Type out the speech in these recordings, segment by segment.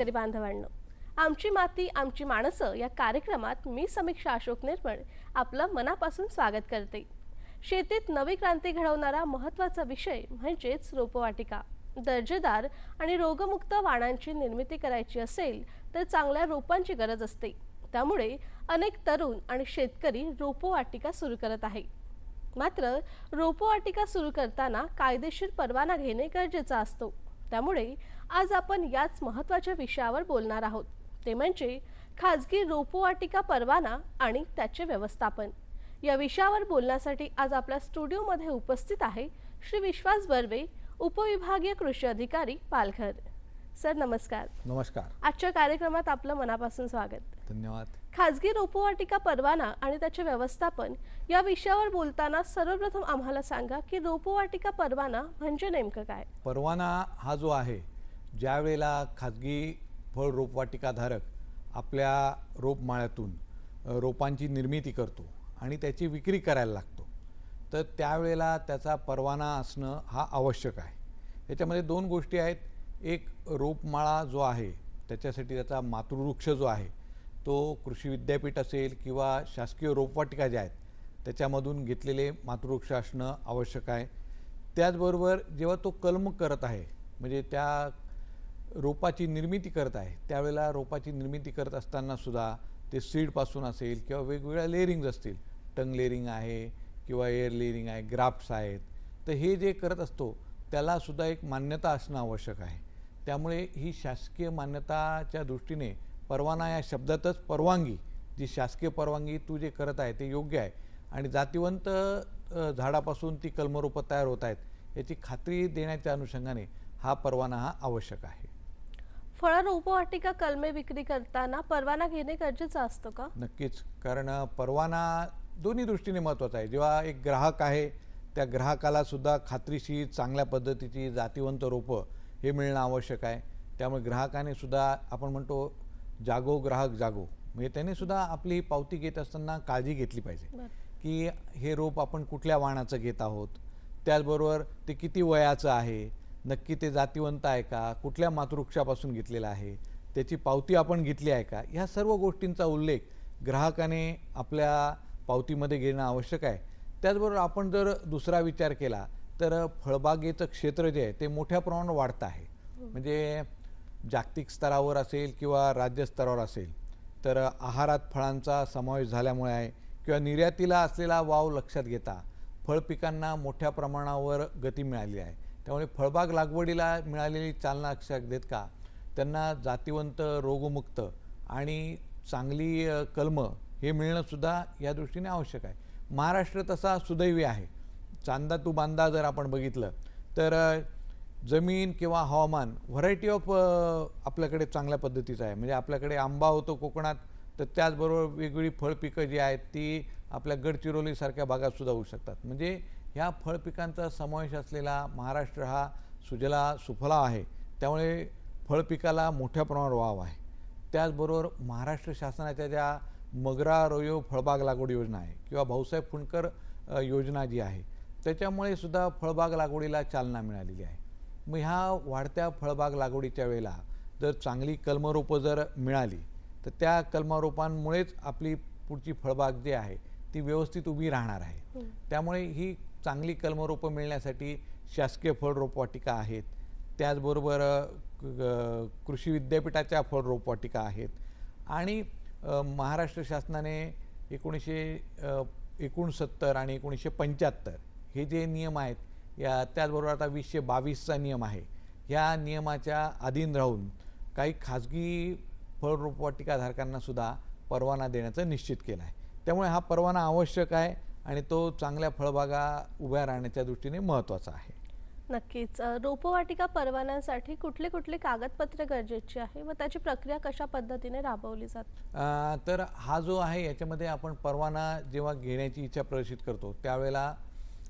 शेतकरी बांधवांनो आमची माती आमची माणसं या कार्यक्रमात मी समीक्षा अशोक निर्मळ आपलं मनापासून स्वागत करते. शेतीत नवी क्रांती घडवणारा महत्त्वाचा विषय म्हणजेच रोपवाटिका. दर्जेदार आणि रोगमुक्त वाणांची निर्मिती करायची असेल तर चांगल्या रोपांची गरज असते. त्यामुळे अनेक तरुण आणि शेतकरी रोपवाटिका सुरू करत आहे. मात्र रोपवाटिका सुरू करताना कायदेशीर परवाना घेणे गरजेचा असतो. त्यामुळे आज आपण याच महत्त्वाच्या विषयावर बोलणार आहोत. ते म्हणजे खाजगी रोपवाटिका परवाना आणि त्याचे व्यवस्थापन. या विषयावर बोलण्यासाठी आज आपल्या स्टुडिओमध्ये उपस्थित आहे श्री विश्वास बर्वे उपविभागीय कृषी अधिकारी पालघर. सर नमस्कार. नमस्कार. आजच्या कार्यक्रमात आपलं मनापासून स्वागत. धन्यवाद. खाजगी रोपवाटिका परवाना आणि त्याचे व्यवस्थापन या विषयावर बोलताना सर्वप्रथम आम्हाला सांगा की रोपवाटिका परवाना म्हणजे नेमकं काय? परवाना हा जो आहे ज्या वेळेला खाजगी फळ रोपवाटिकाधारक आपल्या रोपमाळ्यातून रोपांची निर्मिती करतो आणि त्याची विक्री करायला लागतो तर त्यावेळेला त्याचा परवाना असणं हा आवश्यक आहे. याच्यामध्ये दोन गोष्टी आहेत. एक रोपमाळा जो आहे त्याच्यासाठी त्याचा मातृवृक्ष जो आहे तो कृषी विद्यापीठ असेल किंवा शासकीय रोपवाटिका ज्या आहेत त्याच्यामधून घेतलेले मातृवृक्ष असणं आवश्यक आहे. त्याचबरोबर जेव्हा तो कलम करत आहे म्हणजे त्या रोपाची निर्मिती करत आहे. त्यावेळेला रोपाची निर्मिती करत असताना सुद्धा ते सीडपासून असेल किंवा वेगवेगळ्या लेअरिंग्ज असतील. टंग लेअरिंग आहे किंवा एअर लेअरिंग आहे ग्राफ्ट्स आहेत. तर हे जे करत असतो त्यालासुद्धा एक मान्यता असणं आवश्यक आहे. त्यामुळे ही शासकीय मान्यताच्या दृष्टीने परवाना या शब्दातच परवानगी जी शासकीय परवानगी तू जे करत आहे ते योग्य आहे. आणि जातिवंत झाडापासून ती कलमरोपं तयार होत आहेत याची खात्री देण्याच्या अनुषंगाने हा परवाना हा आवश्यक आहे. फळ रोपवाटिका कलमे विक्री करताना परवाना घेणे गरजेचं असतं का? नक्कीच. कारण परवाना दोन्ही दृष्टीने महत्त्वाचा आहे. जेव्हा एक ग्राहक आहे त्या ग्राहकाला सुद्धा खात्रीशीर चांगल्या पद्धतीची जातिवंत रोपं हे मिळणं आवश्यक आहे. त्यामुळे ग्राहकाने सुद्धा आपण म्हणतो जागो ग्राहक जागो. म्हणजे त्याने सुद्धा आपली पावती घेत असताना काळजी घेतली पाहिजे. की हे रोप आपण कुठल्या वाणाचं घेत आहोत? त्याचबरोबर ते किती वयाचं आहे? नक्की ते जातिवंत आहे का? कुठल्या मातृवृक्षापासून घेतलेलं आहे? त्याची पावती आपण घेतली आहे का? ह्या सर्व गोष्टींचा उल्लेख ग्राहकाने आपल्या पावतीमध्ये घेणं आवश्यक आहे. त्याचबरोबर आपण जर दुसरा विचार केला तर फळबागेचं क्षेत्र जे आहे ते मोठ्या प्रमाणात वाढतं आहे. म्हणजे जागतिक स्तरावर असेल किंवा राज्य स्तरावर असेल तर आहारात फळांचा समावेश झाल्यामुळे आहे किंवा निर्यातीला असलेला वाव लक्षात घेता फळ पिकांना मोठ्या प्रमाणावर गती मिळाली आहे. त्यामुळे फळबाग लागवडीला मिळालेली चालना लक्षात देत का? त्यांना जातिवंत रोगमुक्त आणि चांगली कलमं हे मिळणंसुद्धा या दृष्टीने आवश्यक आहे. महाराष्ट्र तसा सुदैवी आहे. चांदा तू बांदा जर आपण बघितलं तर जमीन किंवा हवामान व्हरायटी ऑफ आपल्याकडे चांगल्या पद्धतीचं आहे. म्हणजे आपल्याकडे आंबा होतो कोकणात तर त्याचबरोबर वेगवेगळी फळपिकं जी आहेत ती आपल्या गडचिरोलीसारख्या भागात सुद्धा होऊ शकतात. म्हणजे ह्या फळपिकांचा समावेश असलेला महाराष्ट्र हा सुजला सुफला आहे. त्यामुळे फळपिकाला मोठ्या प्रमाणावर वाव आहे. त्याचबरोबर महाराष्ट्र शासनाच्या ज्या मगरा रोयो फळबाग लागवड योजना आहे किंवा भाऊसाहेब फुंडकर योजना जी आहे त्याच्यामुळे सुद्धा फळबाग लागवडीला चालना मिळालेली आहे. मग ह्या वाढत्या फळबाग लागवडीच्या वेळेला जर चांगली कलमरोपं जर मिळाली तर त्या कलमरोपांमुळेच आपली पुढची फळबाग जी आहे ती व्यवस्थित उभी राहणार आहे. त्यामुळे ही चांगली कलमरोपं मिळण्यासाठी शासकीय फळ रोपवाटिका आहेत. त्याचबरोबर कृषी विद्यापीठाच्या फळ रोपवाटिका आहेत. आणि महाराष्ट्र शासनाने एकोणीसशे एकोणसत्तर आणि एकोणीसशे पंच्याहत्तर हे जे नियम आहेत या त्याचबरोबर आता वीसशे बावीसचा नियम आहे. ह्या नियमाच्या अधीन राहून काही खाजगी फळ रोपवाटिकाधारकांनासुद्धा परवाना देण्याचं निश्चित केलं आहे. त्यामुळे हा परवाना आवश्यक आहे. आणि तो चांगल्या फळबागा उभ्या राहण्याच्या दृष्टीने महत्त्वाचा आहे. नक्कीच. रोपवाटिका परवान्यासाठी कुठले कुठले कागदपत्रे गरजेची आहे? व त्याची प्रक्रिया कशा पद्धतीने राबवली जाते? तर हा जो आहे याच्यामध्ये आपण परवाना जेव्हा घेण्याची इच्छा प्रदर्शित करतो त्यावेळेला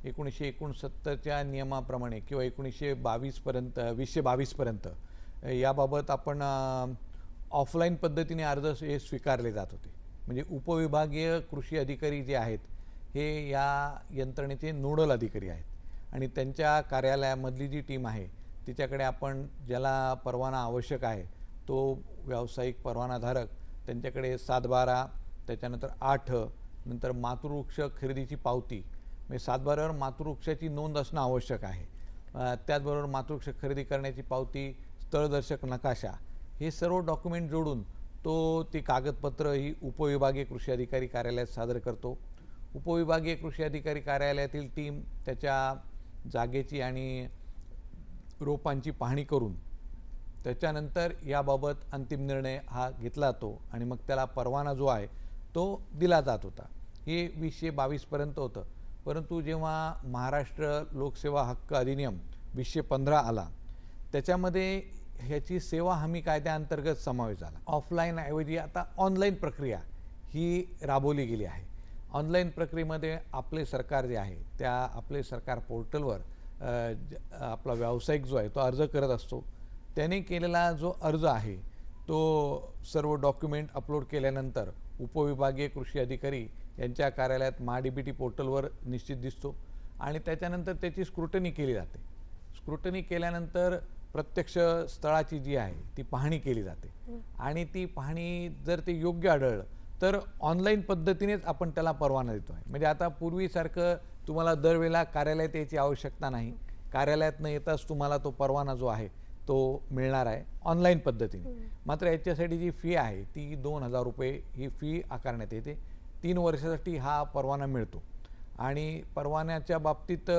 एकोणीसशे एकोणसत्तरच्या नियमाप्रमाणे किंवा एकोणीसशे बावीसपर्यंत वीसशे बावीसपर्यंत याबाबत आपण ऑफलाईन पद्धतीने अर्ज हे स्वीकारले जात होते. म्हणजे उपविभागीय कृषी अधिकारी जे आहेत हे या यंत्रणेचे नोडल अधिकारी आहेत. आणि त्यांच्या कार्यालयामधली जी टीम आहे तिच्याकडे आपण ज्याला परवाना आवश्यक आहे तो व्यावसायिक परवानाधारक त्यांच्याकडे सातबारा त्याच्यानंतर आठ नंतर मातृवृक्ष खरेदीची पावती म्हणजे सातबारावर मातृवृक्षाची नोंद असणं आवश्यक आहे. त्याचबरोबर मातृवृक्ष खरेदी करण्याची पावती स्थळदर्शक नकाशा हे सर्व डॉक्युमेंट जोडून तो ती कागदपत्र ही उपविभागीय कृषी अधिकारी कार्यालयात सादर करतो. उपविभागीय कृषी अधिकारी कार्यालयातील टीम त्याच्या जागेची आणि रोपांची पाहणी करून त्याच्यानंतर याबाबत अंतिम निर्णय हा घेतला जातो आणि मग त्याला परवाना जो आहे तो दिला जात होता. हे वीसशे बावीसपर्यंत होतं. परंतु जेव्हा महाराष्ट्र लोकसेवा हक्क अधिनियम वीसशे पंधरा आला त्याच्यामध्ये ह्याची सेवा हमी कायद्याअंतर्गत समावेश झाला. ऑफलाईन ऐवजी आता ऑनलाईन प्रक्रिया ही राबवली गेली आहे. ऑनलाईन प्रक्रियेमध्ये आपले सरकार जे आहे त्या आपले सरकार पोर्टलवर आपला व्यावसायिक जो आहे तो अर्ज करत असतो. त्याने केलेला जो अर्ज आहे तो सर्व डॉक्युमेंट अपलोड केल्यानंतर उपविभागीय कृषी अधिकारी यांच्या कार्यालयात महाडीबीटी पोर्टलवर निश्चित दिसतो आणि त्याच्यानंतर त्याची स्क्रुटनी केली जाते. स्क्रुटनी केल्यानंतर प्रत्यक्ष स्थळाची जी आहे ती पाहणी केली जाते. आणि ती पाहणी जर ते योग्य आढळलं तर ऑनलाईन पद्धतीनेच आपण त्याला परवाना देतो आहे म्हणजे आता पूर्वीसारखं तुम्हाला दरवेळेला कार्यालयात यायची आवश्यकता नाही. कार्यालयात न येताच तुम्हाला तो परवाना जो आहे तो मिळणार आहे ऑनलाईन पद्धतीने. मात्र याच्यासाठी जी फी आहे ती दोन हजार रुपये ही फी आकारण्यात येते. तीन वर्षासाठी हा परवाना मिळतो. आणि परवान्याच्या बाबतीत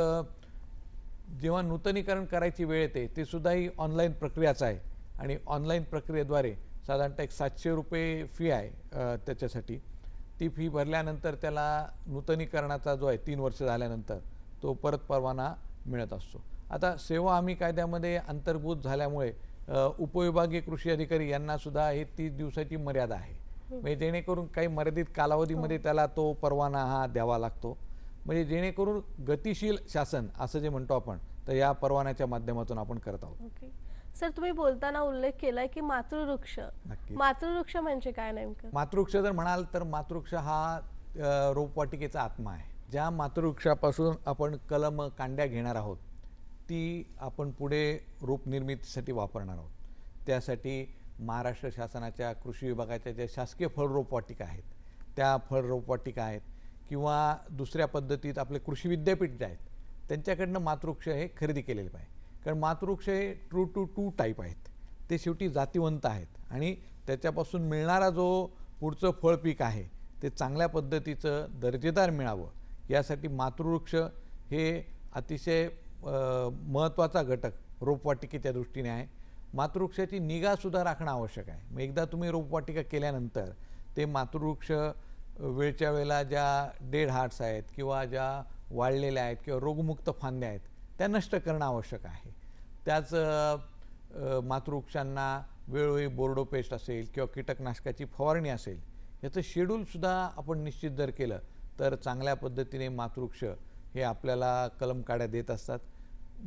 जेव्हा नूतनीकरण करायची वेळ येते ते सुद्धा ही ऑनलाईन प्रक्रियाच आहे. आणि ऑनलाईन प्रक्रियेद्वारे साधारणतः एक सातशे रुपये फी आहे त्याच्यासाठी. ती फी भरल्यानंतर त्याला नूतनीकरणाचा जो आहे तीन वर्ष झाल्यानंतर तो परत परवाना मिळत असतो. आता सेवा हमी कायद्यामध्ये अंतर्भूत झाल्यामुळे उपविभागीय कृषी अधिकारी यांना सुद्धा हे तीस दिवसाची मर्यादा आहे. म्हणजे जेणेकरून काही मर्यादित कालावधीमध्ये त्याला तो परवाना हा द्यावा लागतो. म्हणजे जेणेकरून गतिशील शासन असं जे म्हणतो आपण तर या परवान्याच्या माध्यमातून आपण करत आहोत. सर तुम्ही बोलताना उल्लेख केलाय की मातृवृक्ष. मातृवृक्ष म्हणजे काय नेमकं? मातृवृक्ष जर म्हणाल तर मातृवृक्ष हा रोपवाटिकेचा आत्मा आहे. ज्या मातृवृक्षापासून आपण कलम कांड्या घेणार आहोत ती आपण पुढे रोप निर्मितीसाठी वापरणार आहोत. त्यासाठी महाराष्ट्र शासनाच्या कृषी विभागाच्या ज्या शासकीय फळ रोपवाटिका आहेत त्या फळ रोपवाटिका आहेत किंवा दुसऱ्या पद्धतीत आपले कृषी विद्यापीठ जे आहेत त्यांच्याकडनं मातृवृक्ष हे खरेदी केलेले पाहिजे. कारण मातृवृक्ष हे ट्रू टू टू टाईप आहेत. ते शेवटी जातीवंत आहेत. आणि त्याच्यापासून मिळणारा जो पुढचं फळ पीक आहे ते चांगल्या पद्धतीचं दर्जेदार मिळावं यासाठी मातृवृक्ष हे अतिशय महत्त्वाचा घटक रोपवाटिकेच्या दृष्टीने आहे. मातृवृक्षाची निगासुद्धा राखणं आवश्यक आहे. मग एकदा तुम्ही रोपवाटिका केल्यानंतर ते मातृवृक्ष वेळच्या वेळेला ज्या डेड हार्ट्स आहेत किंवा ज्या वाळलेल्या आहेत किंवा रोगमुक्त फांद्या आहेत त्या नष्ट करणं आवश्यक आहे. त्याच मातृवृक्षांना वेळोवेळी बोर्डो पेस्ट असेल किंवा कीटकनाशकाची फवारणी असेल याचं शेड्यूलसुद्धा आपण निश्चित जर केलं तर चांगल्या पद्धतीने मातृवृक्ष हे आपल्याला कलम काड्या देत असतात.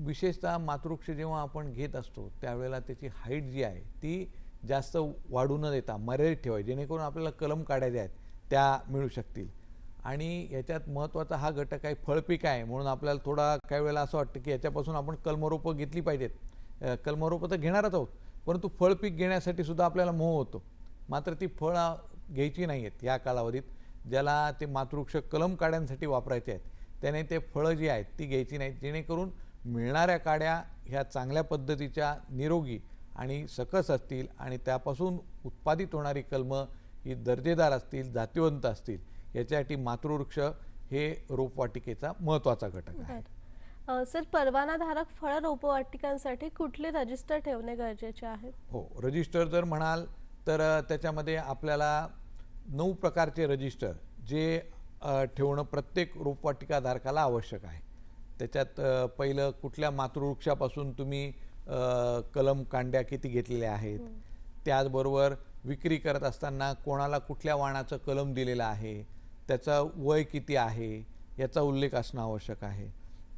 विशेषतः मातृवृक्ष जेव्हा आपण घेत असतो त्यावेळेला त्याची हाईट जी आहे ती जास्त वाढू न देता मर्यादित ठेवायची जेणेकरून आपल्याला कलम काड्या ज्या आहेत त्या मिळू शकतील. आणि याच्यात महत्त्वाचा हा घटक आहे फळपीक आहे. म्हणून आपल्याला थोडा काही वेळेला असं वाटतं की याच्यापासून आपण कलमरोपं घेतली पाहिजेत. अ, कलमरोपं तर घेणारच आहोत परंतु फळपीक घेण्यासाठी सुद्धा आपल्याला मोह होतो. मात्र ती फळं घ्यायची नाही आहेत या कालावधीत. ज्याला ते मातृक्ष कलम काड्यांसाठी वापरायचे आहेत त्याने ते फळं जी आहेत ती घ्यायची नाहीत. जेणेकरून मिळणाऱ्या काड्या ह्या चांगल्या पद्धतीच्या निरोगी आणि सकस असतील आणि त्यापासून उत्पादित होणारी कलमं ही दर्जेदार असतील जातीवंत असतील. याच्यासाठी मातृवृक्ष हे रोपवाटिकेचा महत्त्वाचा घटक आहे. सर परवानाधारक फळ रोपवाटिकांसाठी कुठले रजिस्टर ठेवणे गरजेचे आहे? हो रजिस्टर जर म्हणाल तर त्याच्यामध्ये आपल्याला नऊ प्रकारचे रजिस्टर जे ठेवणं प्रत्येक रोपवाटिकाधारकाला आवश्यक आहे. त्याच्यात पहिलं कुठल्या मातृवृक्षापासून तुम्ही कलम कांड्या किती घेतलेल्या आहेत? त्याचबरोबर विक्री करत असताना कोणाला कुठल्या वाणाचं कलम दिलेलं आहे? त्याचं वय किती आहे याचा उल्लेख असणं आवश्यक आहे.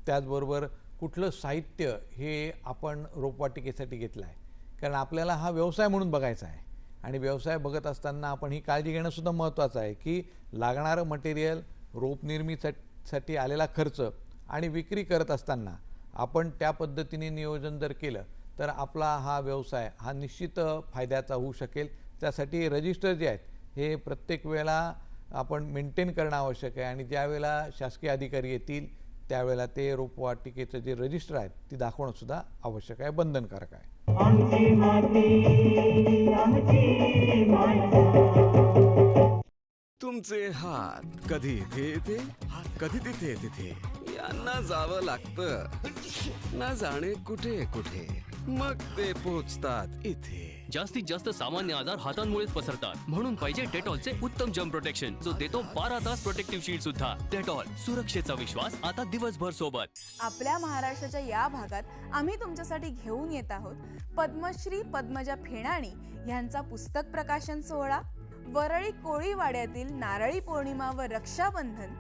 त्याचबरोबर कुठलं साहित्य हे आपण रोपवाटिकेसाठी घेतलं आहे कारण आपल्याला हा व्यवसाय म्हणून बघायचा आहे. आणि व्यवसाय बघत असताना आपण ही काळजी घेणंसुद्धा महत्त्वाचं आहे की लागणारं मटेरियल रोप निर्मितीसाठी आलेला खर्च आणि विक्री करत असताना आपण त्या पद्धतीने नियोजन जर केलं तर आपला हा व्यवसाय हा निश्चित फायद्याचा होऊ शकेल. त्यासाठी रजिस्टर जे आहेत हे प्रत्येक वेळेला आपण मेंटेन करणं आवश्यक आहे. आणि ज्या वेळेला शासकीय अधिकारी येतील त्यावेळेला ते रोपवाटिकेचं जे रजिस्टर आहेत ती दाखवणं सुद्धा आवश्यक आहे बंधनकारक आहे. आमची माती आमची माणसं. तुमचे हात कधी इथे येते? कधी तिथे तिथे यांना जावं लागतं. ना जाणे कुठे कुठे मग ते पोचतात इथे. जास्तीत जास्त सामान्य आजार हातांमुळेच पसरतात. म्हणून पाहिजे डेटॉलचे उत्तम जम प्रोटेक्शन जो देतो बारा तास प्रोटेक्टिव्ह शील्ड सुद्धा. डेटॉल सुरक्षेचा विश्वास आता दिवसभर सोबत. आपल्या महाराष्ट्राच्या या भागात आम्ही तुमच्यासाठी घेऊन येत आहोत पद्मश्री पद्मजा फेणाणी यांचा पुस्तक प्रकाशन सोहळा वरळी कोळीवाड्यातील नारळी पौर्णिमा व रक्षाबंधन.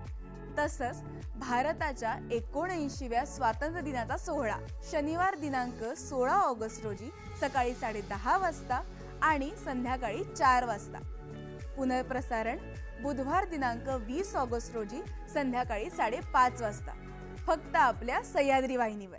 तसंच भारताच्या एकोणऐंशीव्या स्वातंत्र्य दिनाचा सोहळा. शनिवार दिनांक सोळा ऑगस्ट रोजी सकाळी साडे दहा वाजता आणि संध्याकाळी चार वाजता. पुनर्प्रसारण बुधवार दिनांक वीस ऑगस्ट रोजी संध्याकाळी साडेपाच वाजता. फक्त आपल्या सह्याद्री वाहिनीवर.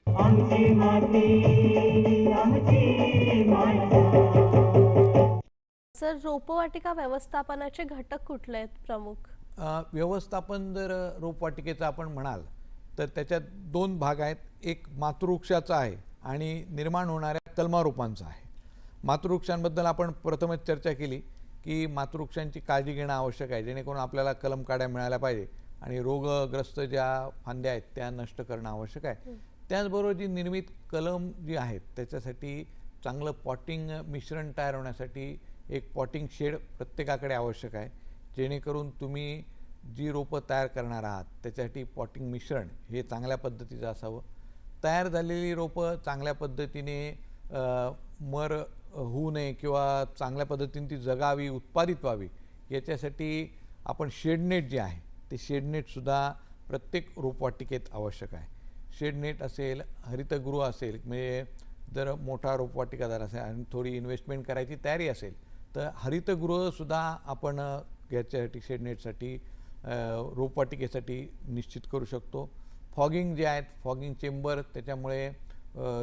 आमची माती आमची माणसं. सर रोपवाटिका व्यवस्थापनाचे घटक कुठले आहेत प्रमुख? व्यवस्थापन जर रोपवाटिकेचं आपण म्हणाल तर त्याच्यात दोन भाग आहेत. एक मातृवृक्षाचा आहे आणि निर्माण होणाऱ्या कलमारोपांचा आहे. मातृवृक्षांबद्दल आपण प्रथमच चर्चा केली की मातृवृक्षांची काळजी घेणं आवश्यक आहे जेणेकरून आपल्याला कलम काड्या मिळाल्या पाहिजे आणि रोगग्रस्त ज्या फांद्या आहेत त्या नष्ट करणं आवश्यक आहे. त्याचबरोबर जी निर्मित कलम जी आहेत त्याच्यासाठी चांगलं पॉटिंग मिश्रण तयार होण्यासाठी एक पॉटिंग शेड प्रत्येकाकडे आवश्यक आहे. जेणेकरून तुम्ही जी रोपं तयार करणार आहात त्याच्यासाठी पॉटिंग मिश्रण हे चांगल्या पद्धतीचं असावं. तयार झालेली रोपं चांगल्या पद्धतीने मर होऊ नये किंवा चांगल्या पद्धतीने ती जगावी उत्पादित व्हावी याच्यासाठी आपण शेडनेट जे आहे ते शेडनेटसुद्धा प्रत्येक रोपवाटिकेत आवश्यक आहे. शेडनेट असेल हरितगृह असेल म्हणजे जर मोठा रोपवाटिकादार असेल आणि थोडी इन्व्हेस्टमेंट करायची तयारी असेल तर हरितगृहसुद्धा आपण याच्यासाठी शेडनेटसाठी रोपवाटिकेसाठी निश्चित करू शकतो. फॉगिंग जे आहेत फॉगिंग चेंबर त्याच्यामुळे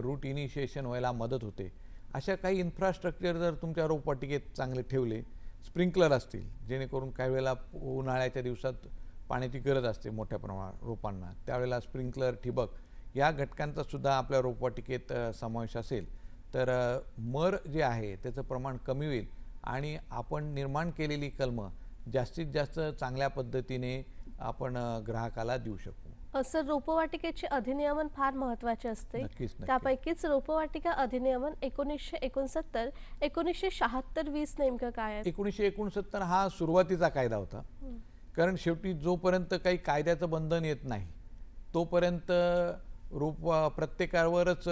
रूट इनिशिएशन व्हायला मदत होते. अशा काही इन्फ्रास्ट्रक्चर जर तुमच्या रोपवाटिकेत चांगले ठेवले स्प्रिंकलर असतील जेणेकरून काही वेळेला उन्हाळ्याच्या दिवसात पाण्याची गरज असते मोठ्या प्रमाणात रोपांना. त्यावेळेला स्प्रिंकलर ठिबक या घटकांचा सुद्धा आपल्या रोपवाटिकेत समावेश असेल. तर मर जे आहे त्याचं प्रमाण कमी होईल आणि आपण निर्माण केलेली कलमं जास्तीत जास्त चांगल्या पद्धतीने आपण ग्राहकाला देऊ शकू. सर रोपवाटिकेचे अधिनियमन फार महत्त्वाचे असते. त्यापैकीच रोपवाटिका अधिनियमन एकोणीसशे एकोणसत्तर एकोणीसशे शहात्तर वीस नेमकं काय आहे? एकोणीसशे एकोणसत्तर हा सुरुवातीचा कायदा होता. कारण शेवटी जोपर्यंत काही कायद्याचं बंधन येत नाही तोपर्यंत रोप प्रत्येकावरच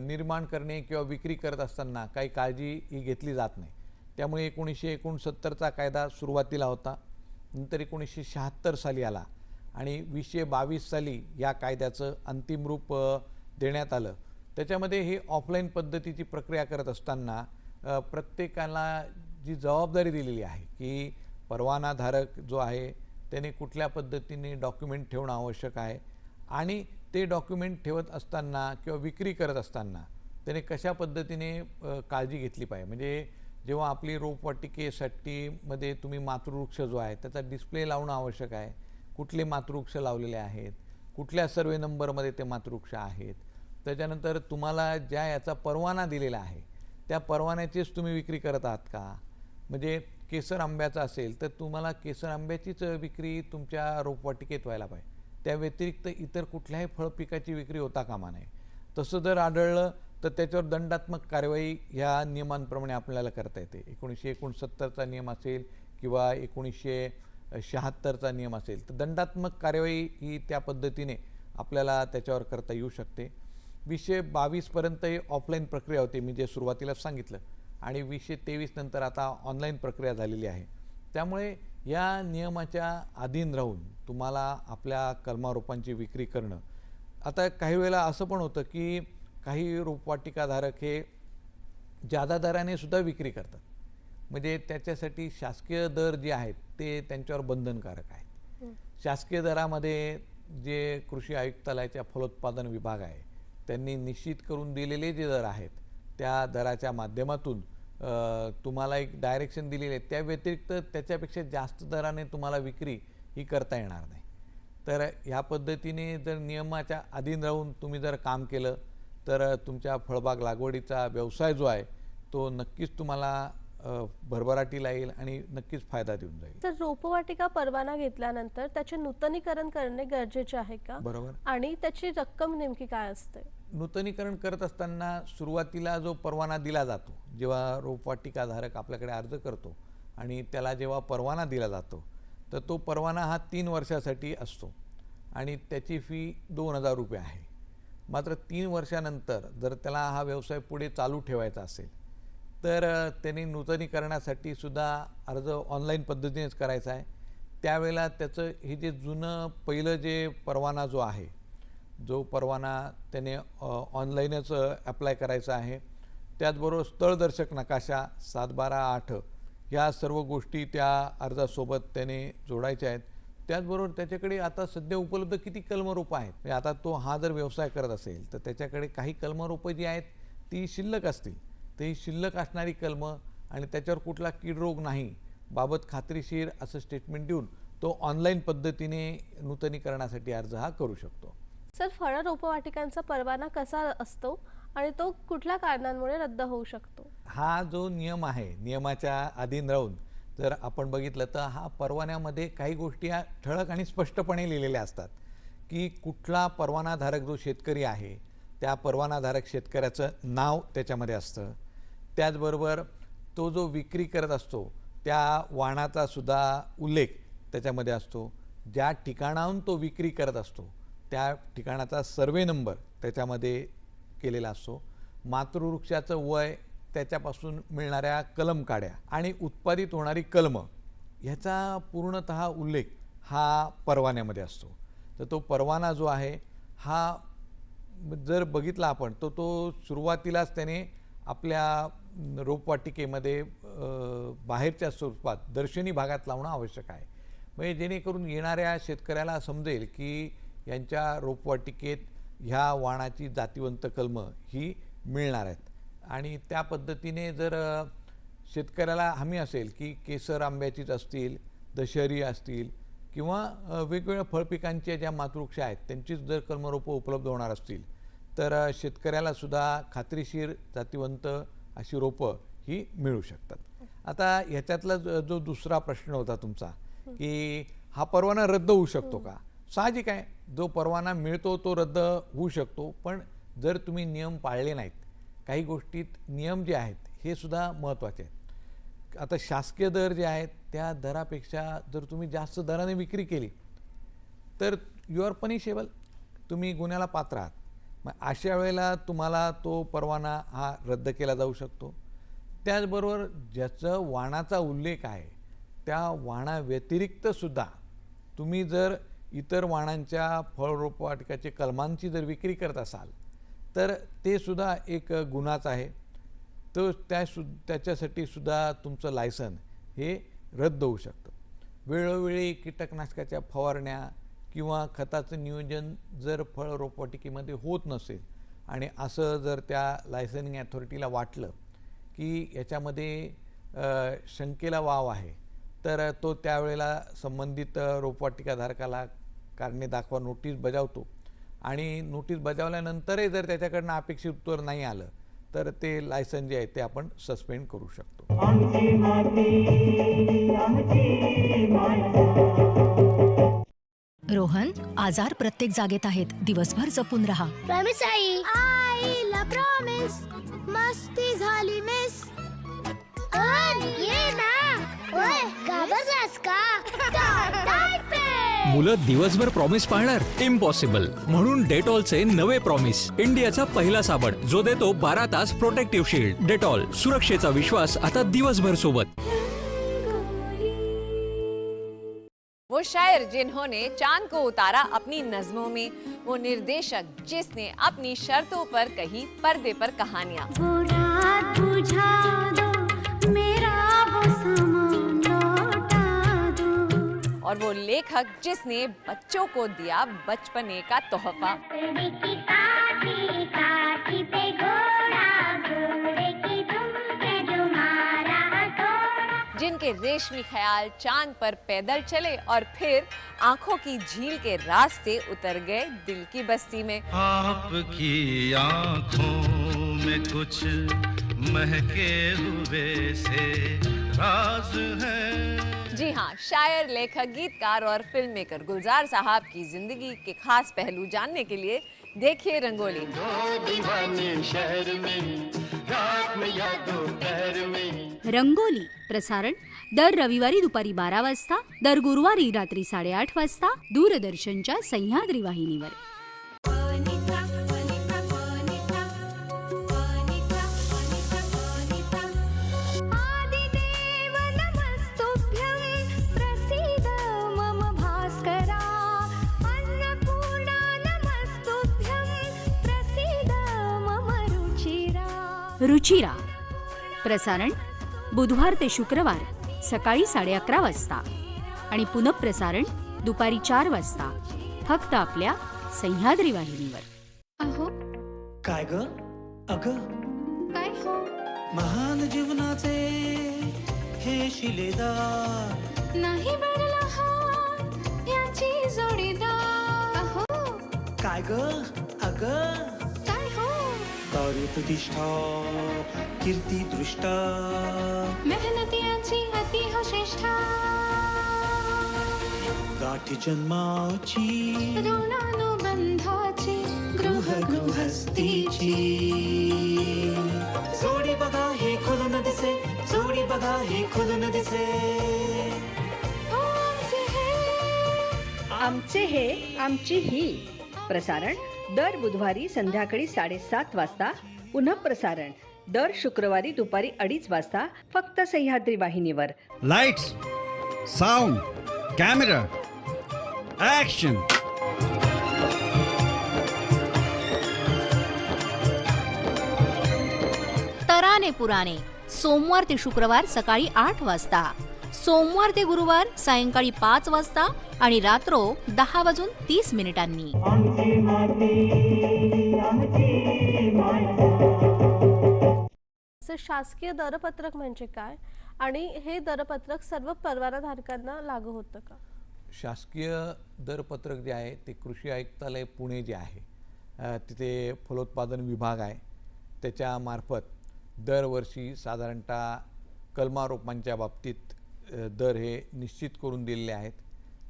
निर्माण करणे किंवा विक्री करत असताना काही काळजी ही घेतली जात नाही. त्यामुळे एकोणीसशे एकोणसत्तरचा कायदा सुरुवातीला होता नंतर एकोणीसशे शहात्तर साली आला आणि वीसशे बावीस साली या कायद्याचं अंतिम रूप देण्यात आलं. त्याच्यामध्ये हे ऑफलाईन पद्धतीची प्रक्रिया करत असताना प्रत्येकाला जी जबाबदारी दिलेली आहे की परवानाधारक जो आहे त्याने कुठल्या पद्धतीने डॉक्युमेंट ठेवणं आवश्यक आहे आणि ते डॉक्युमेंट ठेवत असताना किंवा विक्री करत असताना त्याने कशा पद्धतीने काळजी घेतली पाहिजे? म्हणजे जेव्हा आपली रोपवाटिकेसाठी मध्ये तुम्ही मातृवृक्ष जो आहे त्याचा डिस्प्ले लावणं आवश्यक आहे. कुठले मातृवृक्ष लावलेले आहेत? कुठल्या सर्वे नंबरमध्ये ते मातृवृक्ष आहेत? त्याच्यानंतर तुम्हाला ज्या याचा परवाना दिलेला आहे त्या परवान्याचीच तुम्ही विक्री करत आहात का? म्हणजे केसर आंब्याचा असेल तर तुम्हाला केसर आंब्याचीच विक्री तुमच्या रोपवाटिकेत व्हायला पाहिजे. त्या व्यतिरिक्त इतर कुठल्याही फळपिकाची विक्री होता कामा नये. तसं जर आढळलं तर त्याच्यावर दंडात्मक कारवाई ह्या नियमांप्रमाणे आपल्याला करता येते. एकोणीसशे एकोणसत्तरचा नियम असेल किंवा एकोणीसशे शहात्तरचा नियम असेल तर दंडात्मक कार्यवाही ही त्या पद्धतीने आपल्याला त्याच्यावर करता येऊ शकते. वीसशे बावीसपर्यंत ही ऑफलाईन प्रक्रिया होती. मी जे सुरुवातीला सांगितलं आणि वीसशे तेवीस नंतर आता ऑनलाईन प्रक्रिया झालेली आहे. त्यामुळे या नियमाच्या अधीन राहून तुम्हाला आपल्या कलमारोपांची विक्री करणं. आता काही वेळेला असं पण होतं की काही रोपवाटिकाधारक हे जादा दराने सुद्धा विक्री करतात. म्हणजे त्याच्यासाठी शासकीय दर जे आहेत ते त्यांच्यावर बंधनकारक आहेत. शासकीय दरामध्ये जे कृषी आयुक्तालयाच्या फलोत्पादन विभाग आहे त्यांनी निश्चित करून दिलेले जे दर आहेत त्या दराच्या माध्यमातून तुम्हाला एक डायरेक्शन दिलेले आहे. त्या व्यतिरिक्त त्याच्यापेक्षा जास्त दराने तुम्हाला विक्री ही करता येणार नाही. तर ह्या पद्धतीने जर नियमाच्या अधीन राहून तुम्ही जर काम केलं तर तुमच्या फळबाग लागवडीचा व्यवसाय जो आहे तो नक्कीच तुम्हाला भरभराटीला येईल आणि नक्कीच फायदा देऊन जाईल. तर रोपवाटिका परवाना घेतल्यानंतर त्याचे नूतनीकरण करणे गरजेचे आहे का? बरोबर. आणि त्याची रक्कम नेमकी काय असते? नूतनीकरण करत असताना सुरुवातीला जो परवाना दिला जातो जेव्हा रोपवाटिकाधारक आपल्याकडे अर्ज करतो आणि त्याला जेव्हा परवाना दिला जातो तर तो परवाना हा तीन वर्षासाठी असतो आणि त्याची फी दोन हजार रुपये आहे. मात्र तीन वर्षानंतर जर त्याला हा व्यवसाय पुढे चालू ठेवायचा असेल तर अ, त्यांनी नूतनीकरणासाठी सुद्धा अर्ज ऑनलाईन पद्धतीनेच करायचा आहे. त्यावेळेला त्याचं हे जे जुनं पहिलं जे परवाना जो आहे जो परवाना त्याने ऑनलाईनच अप्लाय करायचा आहे. त्याचबरोबर स्थळदर्शक नकाशा सात बारा आठ ह्या सर्व गोष्टी त्या अर्जासोबत त्याने जोडायच्या आहेत. त्याचबरोबर त्याच्याकडे आता सध्या उपलब्ध किती कलमरोपं आहेत? म्हणजे आता तो हा जर व्यवसाय करत असेल तर त्याच्याकडे काही कलमरोपं जी आहेत ती शिल्लक असतील. तर ही शिल्लक असणारी कलमं आणि त्याच्यावर कुठला कीड रोग नाही बाबत खात्रीशीर असं स्टेटमेंट देऊन तो ऑनलाईन पद्धतीने नूतनीकरणासाठी अर्ज हा करू शकतो. सर फळ रोपवाटिकांचा परवाना कसा असतो आणि तो कुठल्या कारणांमुळे रद्द होऊ शकतो? हा जो नियम आहे नियमाच्या अधीन राहून जर आपण बघितलं तर हा परवान्यामध्ये काही गोष्टी ठळक आणि स्पष्टपणे लिहिलेल्या असतात की कुठला परवानाधारक जो शेतकरी आहे त्या परवानाधारक शेतकऱ्याचं नाव त्याच्यामध्ये असतं. त्याचबरोबर तो जो विक्री करत असतो त्या वाणाचा सुद्धा उल्लेख त्याच्यामध्ये असतो. ज्या ठिकाणाहून तो विक्री करत असतो त्या ठिकाणाचा सर्वे नंबर त्याच्यामध्ये केलेला असतो. मातृवृक्षाचं वय त्याच्यापासून मिळणाऱ्या कलम काड्या आणि उत्पादित होणारी कलम ह्याचा पूर्णत उल्लेख हा परवान्यामध्ये असतो. तर तो परवाना जो आहे हा जर बघितला आपण तर तो सुरुवातीलाच त्याने आपल्या रोपवाटिकेमध्ये बाहेरच्या स्वरूपात दर्शनी भागात लावणं आवश्यक आहे. म्हणजे जेणेकरून येणाऱ्या शेतकऱ्याला समजेल की यांच्या रोपवाटिकेत ह्या वाणाची जातिवंत कलमं ही मिळणार आहेत. आणि त्या पद्धतीने जर शेतकऱ्याला हमी असेल की केसर आंब्याचीच असतील दशहरी असतील किंवा वेगवेगळ्या फळपिकांच्या ज्या मातृवृक्ष आहेत त्यांचीच जर कलमरोपं उपलब्ध होणार असतील तर अ, शेतकऱ्याला सुद्धा खात्रीशीर जातिवंत अशी रोपं ही मिळू शकतात. आता ह्याच्यातला जो दुसरा प्रश्न होता तुमचा की हा परवाना रद्द होऊ शकतो का? साहजिक आहे. जो परवाना मिळतो तो रद्द होऊ शकतो. पण जर तुम्ही नियम पाळले नाहीत काही गोष्टीत नियम जे आहेत हे सुद्धा महत्त्वाचे आहेत. आता शासकीय दर जे आहेत त्या दरापेक्षा जर तुम्ही जास्त दराने विक्री केली तर यू आर पनिशेबल तुम्ही गुन्ह्याला पात्र आहात. मग अशा वेळेला तुम्हाला तो परवाना हा रद्द केला जाऊ शकतो. त्याचबरोबर ज्याचं वाणाचा उल्लेख आहे त्या वाणाव्यतिरिक्तसुद्धा तुम्ही जर इतर वाणांच्या फळरोपवाटिकाचे कलमांची जर विक्री करत असाल तर ते सुद्धा एक गुन्हाच आहे. तो त्या सु त्याच्यासाठी सुद्धा तुमचं लायसन हे रद्द होऊ शकतं. वेळोवेळी कीटकनाशकाच्या फवारण्या किंवा खताचं नियोजन जर फळ रोपवाटिकेमध्ये होत नसेल आणि असं जर त्या लायसनिंग ॲथॉरिटीला वाटलं की याच्यामध्ये शंकेला वाव आहे तर तो त्यावेळेला संबंधित रोपवाटिकाधारकाला कारणे दाखवा नोटीस बजावतो. आणि नोटीस बजावल्यानंतरही जर त्याच्याकडनं अपेक्षित उत्तर नाही आलं तर ते लायसन जे आहे ते आपण सस्पेंड करू शकतो. रोहन आजार प्रत्येक जागेत आहेत. दिवसभर जपून राहा. प्रॉमिस आई. आईला प्रॉमिस मस्ती झाली मिस ये ना. घाबरलास का मुलं दिवसभर प्रॉमिस पाळणार? इम्पॉसिबल म्हणून डेटॉलचे नवे प्रॉमिस इंडियाचा पहिला साबण. जो देतो बारा तास प्रोटेक्टिव्ह शील्ड डेटॉल सुरक्षेचा विश्वास आता दिवसभर सोबत. वो शायर जिन्होंने चांद को उतारा अपनी नज्मों में वो निर्देशक जिसने अपनी शर्तों पर कही पर्दे पर कहानियां। वो रात बुझा दो मेरा वो और वो लेखक जिसने बच्चों को दिया बचपने का तोहफा। जिनके रेशमी ख्याल चाँद पर पैदल चले और फिर आँखों की झील के रास्ते उतर गए दिल की बस्ती में। आपकी आँखों में कुछ महके हुए से राज है। जी हाँ शायर, लेखक, गीतकार और फ़िल्म मेकर गुलजार साहब की ज़िंदगी के खास पहलू जानने के लिए देखिए रंगोली। शहर में में रंगोली, प्रसारण, दर रविवारी दुपारी बारा वाजता, दर गुरुवारी रात्री साडेआठ वाजता, दूरदर्शनच्या सह्याद्री वाहिनीवर. रुचिरा. प्रसारण बुधवार ते शुक्रवार सकाळी साडे अकरा वाजता. आणि पुनःप्रसारण दुपारी चार वाजता. फक्त आपल्या सह्याद्री वाहिनीवर. अहो. काय ग? अग. काय हो? महान जीवनाचे हे शिलेदार. नाही हा याची जोडीदार. अहो. काय ग? अग. कार्य प्रतिष्ठा कीर्ती दृष्टा। मेहनतीची अति हो श्रेष्ठा। गाठी जन्माची ऋणानुबंधाची गृह गृहस्थीची। जोडी बघा हे खुलून दिसे जोडी बघा हे खुलून दिसे आमचे हे आमची ही प्रसारण दर बुधवारी संध्याकाळी साडेसात वाजता पुन्हा प्रसारण. दर शुक्रवारी दुपारी अडीच वाजता फक्त सह्याद्री वाहिनीवर. लाइट्स साउंड कैमरा एक्शन तराने पुराणे सोमवार ते शुक्रवार सकाळी आठ वाजता. सोमवार ते गुरुवार सायंकाळी पाच वाजता आणि रात्रो दहा वाजून तीस मिनिटांनी. शासकीय दरपत्रक म्हणजे काय? आणि हे दरपत्रक सर्व परवानाधारकांना लागू होतं का? शासकीय दरपत्रक जे आहे ते कृषी आयुक्तालय पुणे जे आहे तिथे फलोत्पादन विभाग आहे. त्याच्यामार्फत दरवर्षी साधारणतः कलमारोपांच्या बाबतीत दर हे निश्चित करून दिलेले आहेत.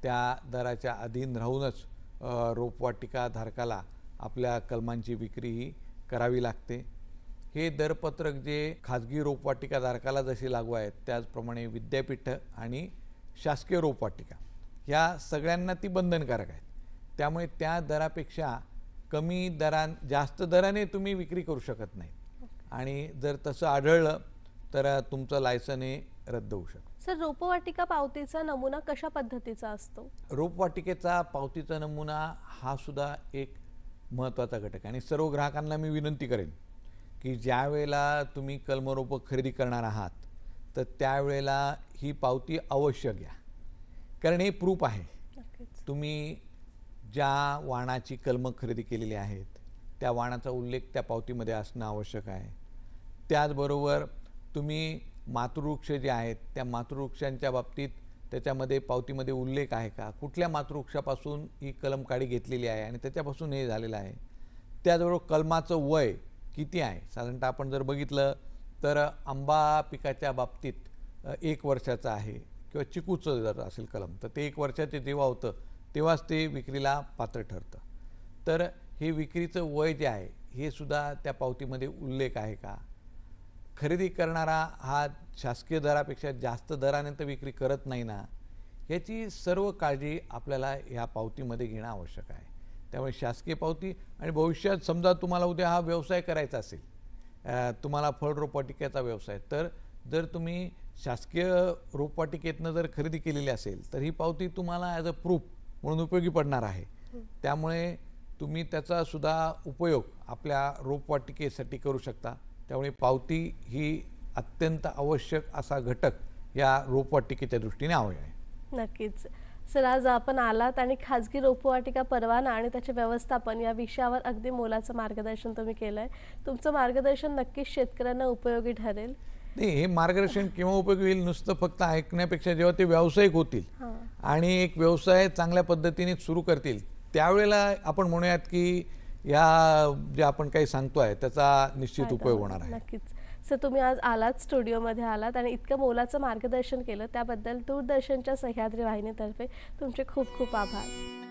त्या दराच्या अधीन राहूनच रोपवाटिका रोपवाटिकाधारकाला आपल्या कलमांची विक्री ही करावी लागते. हे दरपत्रक जे खाजगी रोपवाटिकाधारकाला जसे लागू आहेत त्याचप्रमाणे विद्यापीठ आणि शासकीय रोपवाटिका ह्या सगळ्यांना ती बंधनकारक आहेत. त्यामुळे त्या दरापेक्षा कमी दरान जास्त दराने तुम्ही विक्री करू शकत नाही. आणि जर तसं आढळलं तर तुमचं लायसन हे रद्द होऊ शकतं. सर रोपवाटिका पावतीचा नमुना कशा पद्धतीचा असतो? रोपवाटिकेचा पावतीचा नमुना हा सुद्धा एक महत्त्वाचा घटक आहे. आणि सर्व ग्राहकांना मी विनंती करेन की ज्या वेळेला तुम्ही कलमरोपं खरेदी करणार आहात तर त्यावेळेला ही पावती अवश्य घ्या. कारण हे प्रूफ आहे. तुम्ही ज्या वाणाची कलमं खरेदी केलेली आहेत त्या वाणाचा उल्लेख त्या पावतीमध्ये असणं आवश्यक आहे. त्याचबरोबर तुम्ही मातृवृक्ष जे आहेत त्या मातृवृक्षांच्या बाबतीत त्याच्यामध्ये पावतीमध्ये उल्लेख आहे का? कुठल्या मातृवृक्षापासून ही कलम काढी घेतलेली आहे आणि त्याच्यापासून हे झालेलं आहे? त्याचबरोबर कलमाचं वय किती आहे? साधारणतः आपण जर बघितलं तर आंबा पिकाच्या बाबतीत एक वर्षाचं आहे किंवा चिकूचं जर असेल कलम तर ते एक वर्षाचे जेव्हा होतं तेव्हाच ते विक्रीला पात्र ठरतं. तर हे विक्रीचं वय जे आहे हे सुद्धा त्या पावतीमध्ये उल्लेख आहे का? खरेदी करणारा हा शासकीय दरापेक्षा जास्त दराने तर विक्री करत नाही ना याची सर्व काळजी आपल्याला ह्या पावतीमध्ये घेणं आवश्यक आहे. त्यामुळे शासकीय पावती आणि भविष्यात समजा तुम्हाला उद्या हा व्यवसाय करायचा असेल तुम्हाला फळ रोपवाटिकेचा व्यवसाय तर जर तुम्ही शासकीय रोपवाटिकेतनं जर खरेदी केलेली असेल तर ही पावती तुम्हाला ॲज अ प्रूफ म्हणून उपयोगी पडणार आहे. त्यामुळे तुम्ही त्याचा सुद्धा उपयोग आपल्या रोपवाटिकेसाठी करू शकता. त्यामुळे पावती ही अत्यंत आवश्यक असा घटक या रोपवाटिकेच्या दृष्टीने आवश्यक आहे. नक्कीच. सर आज आपण आलात आणि खाजगी रोपवाटिका परवाना आणि त्याचे व्यवस्थापन या विषयावर अगदी मोलाचं मार्गदर्शन तुम्ही केलं आहे तुमचं मार्गदर्शन नक्कीच शेतकऱ्यांना उपयोगी ठरेल. नाही हे मार्गदर्शन केव्हा उपयोगी होईल नुसतं फक्त ऐकण्यापेक्षा जेव्हा ते व्यावसायिक होतील आणि एक व्यवसाय चांगल्या पद्धतीने सुरू करतील त्यावेळेला आपण म्हणूयात की या जे आपण काही सांगतोय त्याचा निश्चित उपयोग. होणार आहे नक्कीच सर तुम्ही आज आलात स्टुडिओमध्ये आलात आणि इतकं मोलाचं मार्गदर्शन केलं त्याबद्दल दूरदर्शनच्या सह्याद्री वाहिनीतर्फे तुमचे खूप खूप आभार